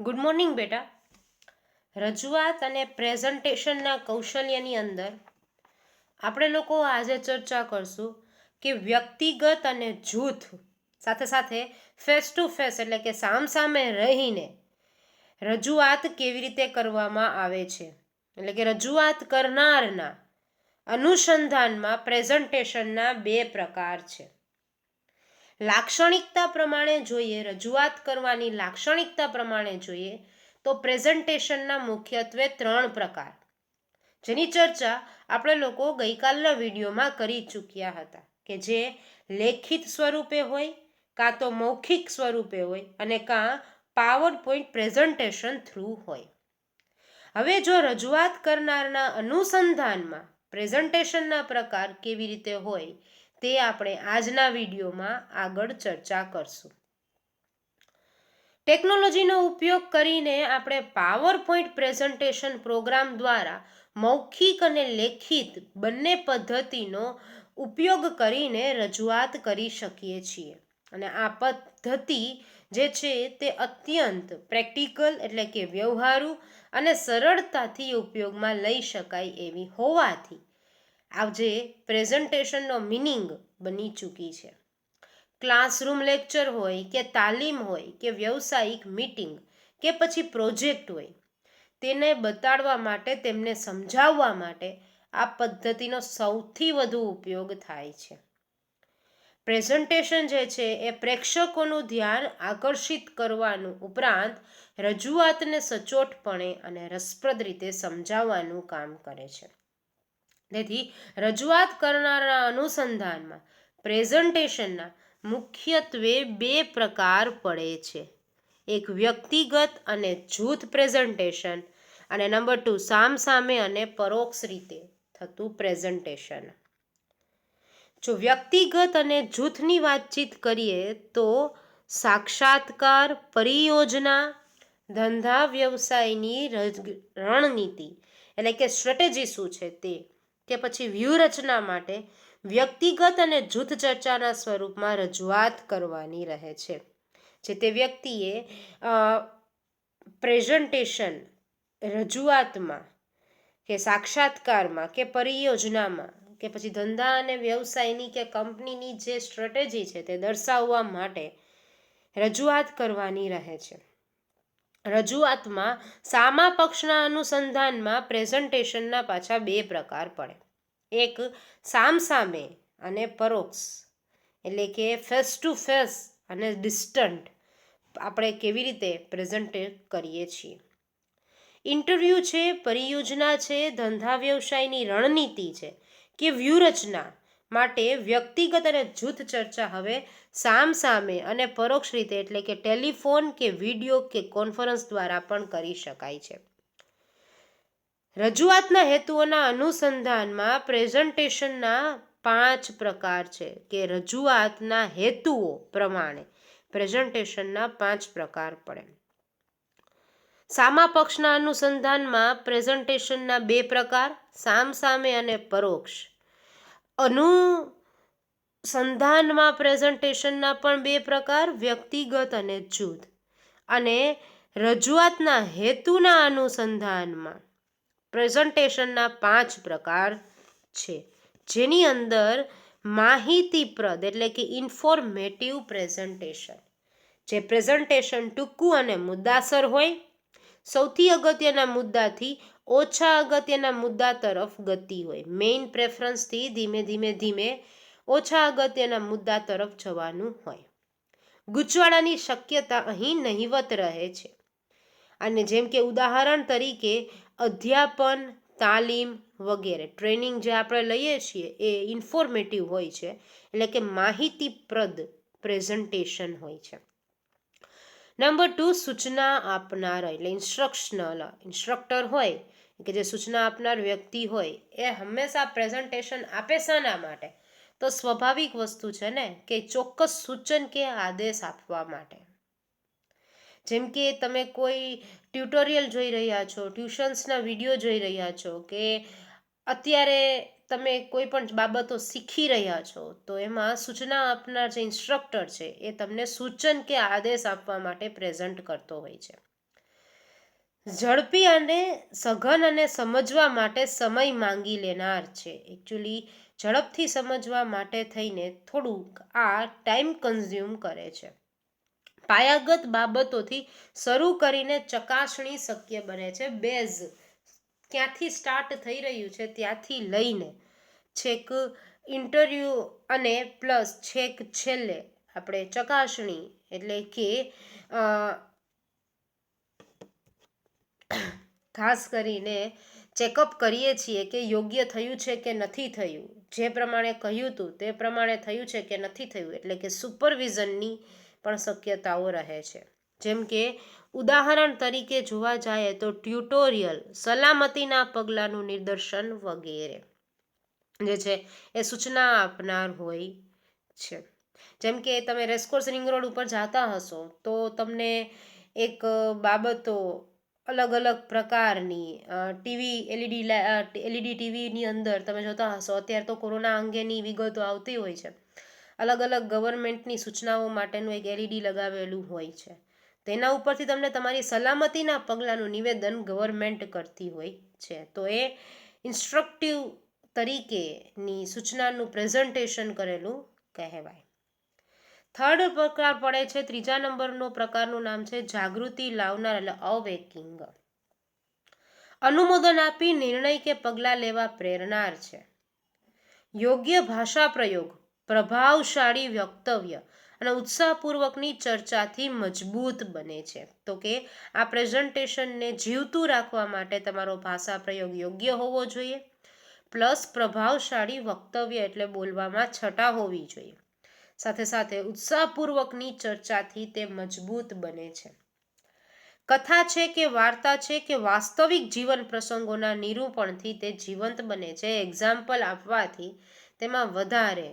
Good morning બેટા. રજૂઆત અને પ્રેઝન્ટેશનના કૌશલ્યની અંદર આપણે લોકો આજે ચર્ચા કરશું કે વ્યક્તિગત અને જૂથ સાથે સાથે ફેસ ટુ ફેસ એટલે કે સામસામે રહીને રજૂઆત કેવી રીતે કરવામાં આવે છે. એટલે કે રજૂઆત કરનારના અનુસંધાનમાં પ્રેઝન્ટેશનના બે પ્રકાર છે. લાક્ષણિકતા પ્રમાણે જોઈએ, રજૂઆત કરવાની લાક્ષણિકતા પ્રમાણે જોઈએ, તો પ્રેઝન્ટેશનના મુખ્યત્વે ત્રણ પ્રકાર. જેની ચર્ચા આપણે લોકો ગઈકાલના વિડીયોમાં કરી ચૂક્યા હતા, કે જે લેખિત સ્વરૂપે હોય, કાં તો મૌખિક સ્વરૂપે હોય, અને કાં પાવર પોઈન્ટ પ્રેઝન્ટેશન થ્રુ હોય. હવે જો રજૂઆત કરનારના અનુસંધાનમાં પ્રેઝન્ટેશનના પ્રકાર કેવી રીતે હોય તે આપણે આજના વિડીયોમાં આગળ ચર્ચા કરશું. ટેકનોલોજીનો ઉપયોગ કરીને આપણે પાવર પોઈન્ટ પ્રેઝન્ટેશન પ્રોગ્રામ દ્વારા મૌખિક અને લેખિત બંને પદ્ધતિનો ઉપયોગ કરીને રજૂઆત કરી શકીએ છીએ. અને આ પદ્ધતિ જે છે તે અત્યંત પ્રેક્ટિકલ એટલે કે વ્યવહારુ અને સરળતાથી ઉપયોગમાં લઈ શકાય એવી હોવાથી આ જે પ્રેઝન્ટેશનનો મિનિંગ બની ચૂકી છે. ક્લાસરૂમ લેક્ચર હોય કે તાલીમ હોય કે વ્યવસાયિક મીટિંગ કે પછી પ્રોજેક્ટ હોય, તેને બતાડવા માટે, તેમને સમજાવવા માટે આ પદ્ધતિનો સૌથી વધુ ઉપયોગ થાય છે. પ્રેઝન્ટેશન જે છે એ પ્રેક્ષકોનું ધ્યાન આકર્ષિત કરવાનું ઉપરાંત રજૂઆતને સચોટપણે અને રસપ્રદ રીતે સમજાવવાનું કામ કરે છે. તેથી રજૂઆત કરનારા અનુસંધાનમાં પ્રેઝન્ટેશનના મુખ્યત્વે બે પ્રકાર પડે છે. એક વ્યક્તિગત અને જૂથ પ્રેઝન્ટેશન અને નંબર ટુ સામસામે અને પરોક્ષ રીતે થતું પ્રેઝન્ટેશન. જો વ્યક્તિગત અને જૂથની વાતચીત કરીએ તો સાક્ષાત્કાર, પરિયોજના, ધંધા વ્યવસાયની રણનીતિ, એટલે કે સ્ટ્રેટેજી શું છે તે કે પછી વ્યૂહરચના માટે વ્યક્તિગત અને જૂથ ચર્ચાના સ્વરૂપમાં રજૂઆત કરવાની રહે છે. જે તે વ્યક્તિએ પ્રેઝન્ટેશન રજૂઆતમાં કે સાક્ષાત્કારમાં કે પરિયોજનામાં કે પછી ધંધા અને વ્યવસાયની કે કંપનીની જે સ્ટ્રેટેજી છે તે દર્શાવવા માટે રજૂઆત કરવાની રહે છે. રજૂઆતમાં સામા પક્ષના અનુસંધાનમાં પ્રેઝન્ટેશનના પાછા બે પ્રકાર પડે. એક સામસામે અને પરોક્ષ, એટલે કે ફેસ ટુ ફેસ અને ડિસ્ટન્ટ આપણે કેવી રીતે પ્રેઝન્ટ કરીએ છીએ. ઇન્ટરવ્યૂ છે, પરિયોજના છે, ધંધા વ્યવસાયની રણનીતિ છે કે વ્યૂહરચના માટે વ્યક્તિગત અને જૂથ ચર્ચા હવે સામ સામે અને પરોક્ષ રીતે એટલે કે ટેલિફોન કે વીડિયો કે કોન્ફરન્સ દ્વારા પણ કરી શકાય છે. રજૂઆતના હેતુઓના અનુસંધાનમાં પ્રેઝન્ટેશનના પાંચ પ્રકાર છે કે રજૂઆતના હેતુઓ પ્રમાણે પ્રેઝન્ટેશનના પાંચ પ્રકાર પડે. સામા પક્ષના અનુસંધાનમાં પ્રેઝન્ટેશનના બે પ્રકાર સામ સામે અને પરોક્ષ. અનુસંધાનમાં પ્રેઝન્ટેશનના પણ બે પ્રકાર, વ્યક્તિગત અને જૂથ. અને રજૂઆતના હેતુના અનુસંધાનમાં પ્રેઝન્ટેશનના પાંચ પ્રકાર છે. જેની અંદર માહિતીપ્રદ એટલે કે ઇન્ફોર્મેટિવ પ્રેઝન્ટેશન. જે પ્રેઝન્ટેશન ટૂંકું અને મુદ્દાસર હોય સૌથી અગત્યના મુદ્દાથી ઓછા અગત્યના મુદ્દા તરફ ગતિ હોય. મેઇન પ્રેફરન્સથી ધીમે ધીમે ધીમે ઓછા અગત્યના મુદ્દા તરફ જવાનું હોય. ગૂંચવાડાની શક્યતા અહીં નહિવત રહે છે. અને જેમ કે ઉદાહરણ તરીકે અધ્યાપન, તાલીમ વગેરે ટ્રેનિંગ જે આપણે લઈએ છીએ એ ઇન્ફોર્મેટિવ હોય છે. એટલે કે માહિતીપ્રદ પ્રેઝન્ટેશન હોય છે. નંબર ટુ સૂચના આપનાર, એટલે ઇન્સ્ટ્રક્શનલ ઇન્સ્ટ્રક્ટર હોય, કે જે સૂચના આપનાર વ્યક્તિ હોય, એ હંમેશા પ્રેઝન્ટેશન આપે શાના માટે? તો સ્વાભાવિક વસ્તુ છે ને, કે ચોક્કસ સૂચન કે આદેશ આપવા માટે. જેમ કે તમે કોઈ ટ્યુટોરિયલ જોઈ રહ્યા છો ટ્યુશન્સના વીડિયો જોઈ રહ્યા છો, કે અત્યારે તમે કોઈ પણ બાબતો શીખી રહ્યા છો, તો એમાં સૂચના આપનાર જે ઇન્સ્ટ્રક્ટર છે, એ તમને સૂચન કે આદેશ આપવા માટે પ્રેઝન્ટ કરતો હોય છે. ઝડપી અને સઘન અને સમજવા માટે સમય માંગી લેનાર છે. એકચ્યુઅલી ઝડપથી સમજવા માટે થઈને થોડુંક આ ટાઈમ કન્ઝ્યુમ કરે છે. પાયાગત બાબતોથી શરૂ કરીને ચકાસણી શક્ય બને છે. બેઝ ક્યાંથી સ્ટાર્ટ થઈ રહ્યું છે ત્યાંથી લઈને છેક ઇન્ટરવ્યૂ અને પ્લસ છેક છેલ્લે આપણે ચકાસણી એટલે કે ખાસ કરીને ચેકઅપ કરીએ છીએ કે યોગ્ય થયું છે કે નથી થયું. જે પ્રમાણે કહ્યું હતું તે પ્રમાણે થયું છે કે નથી થયું. એટલે કે સુપરવિઝનની પણ શક્યતાઓ રહે છે. જેમ કે, ઉદાહરણ તરીકે જોવા જાય તો ટ્યુટોરિયલ સલામતીના પગલાંનું નિદર્શન વગેરે. જે છે, એ સૂચના આપનાર હોય છે. જેમ કે, તમે રેસકોર્સ રિંગ રોડ ઉપર જતા હશો, તો તમને એક બાબતો અલગ અલગ પ્રકારની ટીવી, એલઈડી એલઈડી ટીવીની અંદર તમે જોતા હશો, અત્યારે તો કોરોના અંગેની વિગતો આવતી હોય છે. અલગ અલગ ગવર્મેન્ટની સૂચનાઓ માટેનું એક એલઈડી લગાવેલું હોય છે. તેના ઉપરથી તમને તમારી સલામતીના પગલાંનું નિવેદન ગવર્મેન્ટ કરતી હોય છે. તો એ ઇન્સ્ટ્રક્ટિવ તરીકેની સૂચનાનું પ્રેઝન્ટેશન કરેલું કહેવાય. થર્ડ પ્રકાર પડે છે, ત્રીજા નંબરનો પ્રકારનું નામ છે, જાગૃતિ લાવનાર એટલે અવેકિંગ. અનુમોદન આપી નિર્ણય કે પગલાં લેવા પ્રેરનાર છે. યોગ્ય ભાષા પ્રયોગ, પ્રભાવશાળી વક્તવ્ય અને ઉત્સાહપૂર્વકની ચર્ચાથી મજબૂત બને છે. તો કે આ પ્રેઝન્ટેશનને જીવતું રાખવા માટે તમારો ભાષા પ્રયોગ યોગ્ય હોવો જોઈએ. પ્લસ પ્રભાવશાળી વક્તવ્ય એટલે બોલવામાં છટા હોવી જોઈએ. સાથે સાથે ઉત્સાહપૂર્વકની ચર્ચાથી તે મજબૂત બને છે. કથા છે કે વાર્તા છે કે વાસ્તવિક જીવન પ્રસંગોના નિરૂપણથી તે જીવંત બને છે. એક્ઝામ્પલ આપવાથી તેમાં વધારે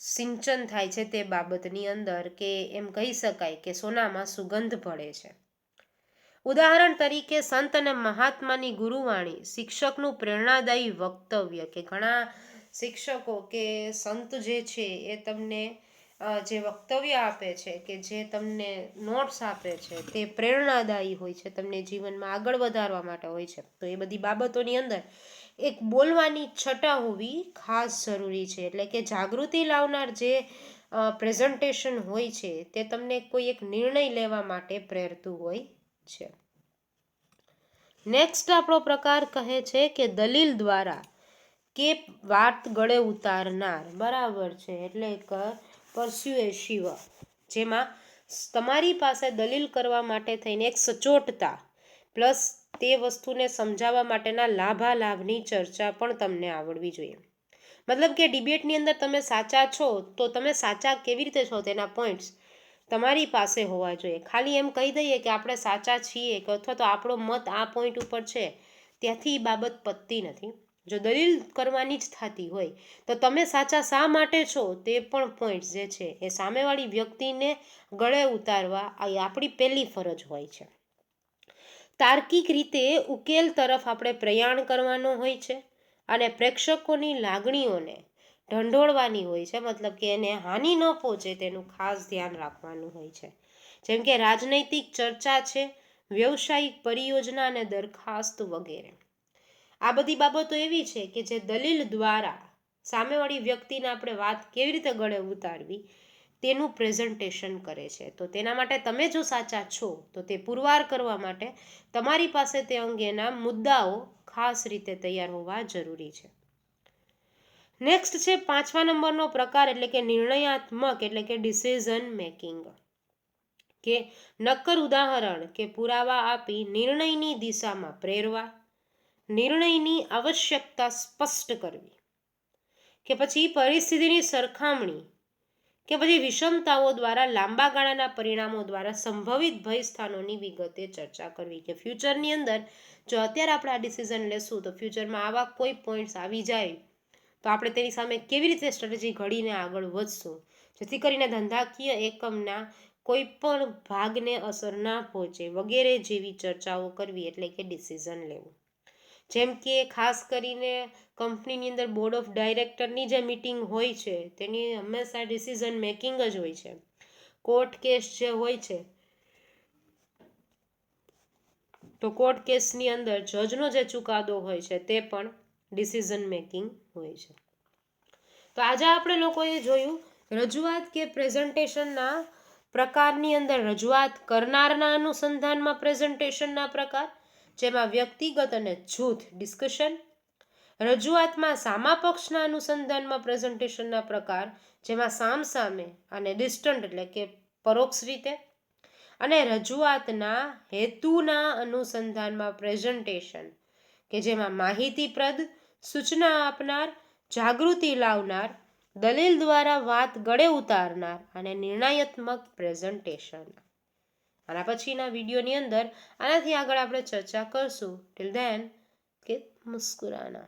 સિંચન થાય છે તે બાબતની અંદર કે એમ કહી શકાય કે સોનામાં સુગંધ ભળે છે. ઉદાહરણ તરીકે સંત અને મહાત્માની ગુરુવાણી શિક્ષકનું પ્રેરણાદાયી વક્તવ્ય કે ઘણા શિક્ષકો કે સંત જે છે એ તમને જે વક્તવ્ય આપે છે કે જે તમને નોટ્સ આપે છે, તે પ્રેરણાદાયી હોય છે, તમને જીવનમાં આગળ વધારવા માટે હોય છે. તો એ બધી બાબતોની અંદર એક બોલવાની છટા હોવી ખાસ જરૂરી છે. એટલે કે જાગૃતિ લાવનાર જે પ્રેઝન્ટેશન હોય છે, તે તમને કોઈ એક નિર્ણય લેવા માટે પ્રેરતું હોય છે. નેક્સ્ટ આપણો પ્રકાર કહે છે કે દલીલ દ્વારા કે વાત ગળે ઉતારનાર. બરાબર છે. એટલે કે પરસ્યુએશિવ જેમાં તમારી પાસે દલીલ કરવા માટે થઈને એક સચોટતા, પ્લસ તે વસ્તુને સમજાવવા માટેના લાભાલાભની ચર્ચા પણ તમને આવડવી જોઈએ. મતલબ કે ડિબેટની અંદર તમે સાચા છો, તો તમે સાચા કેવી રીતે છો તેના પોઈન્ટ્સ તમારી પાસે હોવા જોઈએ. ખાલી એમ કહી દઈએ કે આપણે સાચા છીએ કે અથવા તો આપણો મત આ પોઈન્ટ ઉપર છે, ત્યાંથી બાબત પતતી નથી. જો દલીલ કરવાની જ થતી હોય, તો તમે સાચા શા માટે છો તે પણ પોઈન્ટ્સ જે છે એ સામેવાળી વ્યક્તિને ગળે ઉતારવા આ આપણી પહેલી ફરજ હોય છે. તાર્કિક રીતે ઉકેલ તરફ આપણે પ્રયાણ કરવાનો હોય છે અને પ્રેક્ષકોની લાગણીઓને ઢંઢોળવાની હોય છે, મતલબ કે એને હાનિ ન પહોંચે તેનું ખાસ ધ્યાન રાખવાનું હોય છે. જેમ કે રાજનૈતિક ચર્ચા છે, વ્યવસાયિક પરિયોજના અને દરખાસ્ત વગેરે. આ બધી બાબતો એવી છે કે જે દલીલ દ્વારા સામેવાળી વ્યક્તિને આપણે વાત કેવી રીતે ગળે ઉતારવી, તેનું પ્રેઝન્ટેશન કરે છે. તો તેના માટે તમે જો સાચા છો, તો તે પુરવાર કરવા માટે તમારી પાસે તે અંગેના મુદ્દાઓ ખાસ રીતે તૈયાર હોવા જરૂરી છે. નેક્સ્ટ છે પાંચમા નંબરનો પ્રકાર એટલે કે નિર્ણયાત્મક એટલે કે ડિસિઝન મેકિંગ કે નક્કર ઉદાહરણ કે પુરાવા આપી નિર્ણયની દિશામાં પ્રેરવા નિર્ણયની આવશ્યકતા સ્પષ્ટ કરવી. કે પછી પરિસ્થિતિની સરખામણી કે પછી વિષમતાઓ દ્વારા લાંબા ગાળાના પરિણામો દ્વારા સંભવિત ભય સ્થાનોની વિગતે ચર્ચા કરવી કે ફ્યુચરની અંદર જો અત્યારે આપણે આ ડિસિઝન લેશું તો ફ્યુચરમાં આવા કોઈ પોઈન્ટ્સ આવી જાય તો આપણે તેની સામે કેવી રીતે સ્ટ્રેટેજી ઘડીને આગળ વધશું? જેથી કરીને ધંધાકીય એકમના કોઈ પણ ભાગને અસર ના પહોંચે વગેરે જેવી ચર્ચાઓ કરવી એટલે કે ડિસિઝન લેવું. જેમ કે ખાસ કરીને કંપનીની અંદર બોર્ડ ઓફ ડાયરેક્ટરની જે મિટિંગ હોય છે, તેની હંમેશા ડિસિઝન મેકિંગ જ હોય છે. કોર્ટ કેસ જે હોય છે, તો કોર્ટ કેસની અંદર જજનો જે ચુકાદો હોય છે, તે પણ ડિસિઝન મેકિંગ હોય છે. તો આજે આપણે લોકોએ જોયું રજૂઆત કે પ્રેઝન્ટેશનના પ્રકારની અંદર રજૂઆત કરનારના અનુસંધાનમાં પ્રેઝન્ટેશનના પ્રકાર જેમાં વ્યક્તિગત અને જૂથ ડિસ્કશન રજૂઆતમાં સામા પક્ષના અનુસંધાનમાં પ્રેઝન્ટેશનના પ્રકાર, જેમાં સામસામે અને ડિસ્ટન્ટ એટલે કે પરોક્ષ રીતે, અને રજૂઆતના હેતુના અનુસંધાનમાં પ્રેઝન્ટેશન કે જેમાં માહિતીપ્રદ સૂચના આપનાર, જાગૃતિ લાવનાર, દલીલ દ્વારા વાત ગળે ઉતારનાર અને નિર્ણયાત્મક પ્રેઝન્ટેશન આના પછીના વિડીયોની અંદર આનાથી આગળ આપણે ચર્ચા કરશું. ટિલ ધેન કે મુસ્કુરાના